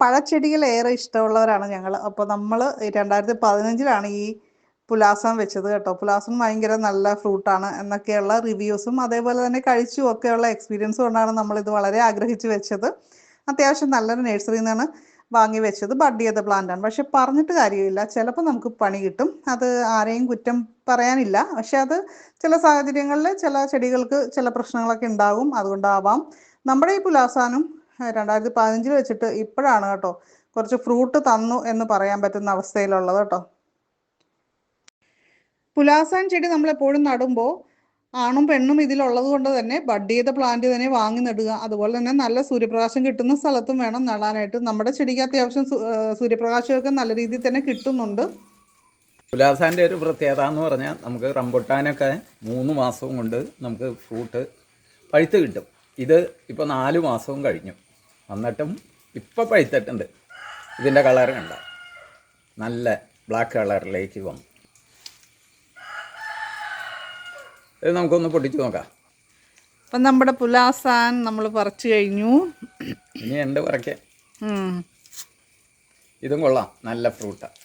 പഴച്ചെടികൾ ഏറെ ഇഷ്ടമുള്ളവരാണ് ഞങ്ങൾ അപ്പോൾ നമ്മൾ രണ്ടായിരത്തി പതിനഞ്ചിലാണ് ഈ പുലാസം വെച്ചത് കേട്ടോ. പുലാസം ഭയങ്കര നല്ല ഫ്രൂട്ടാണ് എന്നൊക്കെയുള്ള റിവ്യൂസും അതേപോലെ തന്നെ കഴിച്ചും ഒക്കെയുള്ള എക്സ്പീരിയൻസ് കൊണ്ടാണ് നമ്മളിത് വളരെ ആഗ്രഹിച്ച് വെച്ചത്. അത്യാവശ്യം നല്ലൊരു നഴ്സറിയിൽ നിന്നാണ് വാങ്ങി വെച്ചത്. ബഡ് ചെയ്ത പ്ലാന്റ് ആണ്. പക്ഷെ പറഞ്ഞിട്ട് കാര്യമില്ല. ചിലപ്പോൾ നമുക്ക് പണി കിട്ടും. അത് ആരെയും കുറ്റം പറയാനില്ല. പക്ഷെ അത് ചില സാഹചര്യങ്ങളിൽ ചില ചെടികൾക്ക് ചില പ്രശ്നങ്ങളൊക്കെ ഉണ്ടാകും. അതുകൊണ്ടാവാം. നമ്മുടെ ഈ പുലാസാനും രണ്ടായിരത്തി പതിനഞ്ചിൽ വെച്ചിട്ട് ഇപ്പോഴാണ് കേട്ടോ കുറച്ച് ഫ്രൂട്ട് തന്നു എന്ന് പറയാൻ പറ്റുന്ന അവസ്ഥയിലുള്ളത് കേട്ടോ. പുലാസാൻ ചെടി നമ്മൾ എപ്പോഴും നടുമ്പോൾ ആണും പെണ്ണും ഇതിലുള്ളത് കൊണ്ട് തന്നെ ബഡ് ചെയ്ത പ്ലാന്റ് തന്നെ വാങ്ങി നടുക. അതുപോലെ തന്നെ നല്ല സൂര്യപ്രകാശം കിട്ടുന്ന സ്ഥലത്തും വേണം നടാനായിട്ട്. നമ്മുടെ ചെടിക്ക് അത്യാവശ്യം സൂര്യപ്രകാശമൊക്കെ നല്ല രീതിയിൽ തന്നെ കിട്ടുന്നുണ്ട്. പുലാസാന്റെ ഒരു പ്രത്യേകത എന്ന് പറഞ്ഞാൽ നമുക്ക് റംബുട്ടാനൊക്കെ മൂന്ന് മാസവും കൊണ്ട് നമുക്ക് ഫ്രൂട്ട് പഴുത്ത് കിട്ടും. ഇത് ഇപ്പോൾ നാല് മാസവും കഴിഞ്ഞു. എന്നിട്ടും ഇപ്പോൾ പഴുത്തിട്ടുണ്ട്. ഇതിന്റെ കളർ കണ്ട? നല്ല ബ്ലാക്ക് കളറിലേക്ക് വന്നു ഇത് നമുക്കൊന്ന് പൊട്ടിച്ച് നോക്കാം. അപ്പം നമ്മുടെ പുലാസാൻ നമ്മൾ പറിച്ചു കഴിഞ്ഞു. ഇനി ഉണ്ട് പറയ്ക്കാൻ ഉം. ഇതും കൊള്ളാം. നല്ല ഫ്രൂട്ടാണ്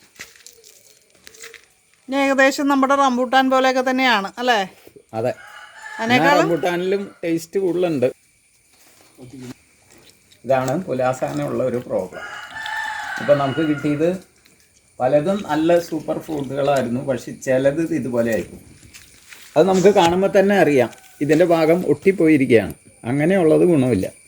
ഇനി ഏകദേശം നമ്മുടെ റംബൂട്ടാൻ പോലെയൊക്കെ തന്നെയാണ് അല്ലേ? അതെ. റംബുട്ടാനിലും ടേസ്റ്റ് കൂടുതലുണ്ട്. ഇതാണ് പുലാസാനുള്ള ഒരു പ്രോബ്ലം. ഇപ്പം നമുക്ക് കിട്ടിയത് പലതും നല്ല സൂപ്പർ ഫുഡുകളായിരുന്നു പക്ഷെ ചിലത് ഇതുപോലെ ആയിരിക്കും. അത് നമുക്ക് കാണുമ്പോൾ തന്നെ അറിയാം. ഇതിന്റെ ഭാഗം ഒട്ടിപ്പോയിരിക്കുകയാണ്. അങ്ങനെയുള്ളത് ഗുണമില്ല.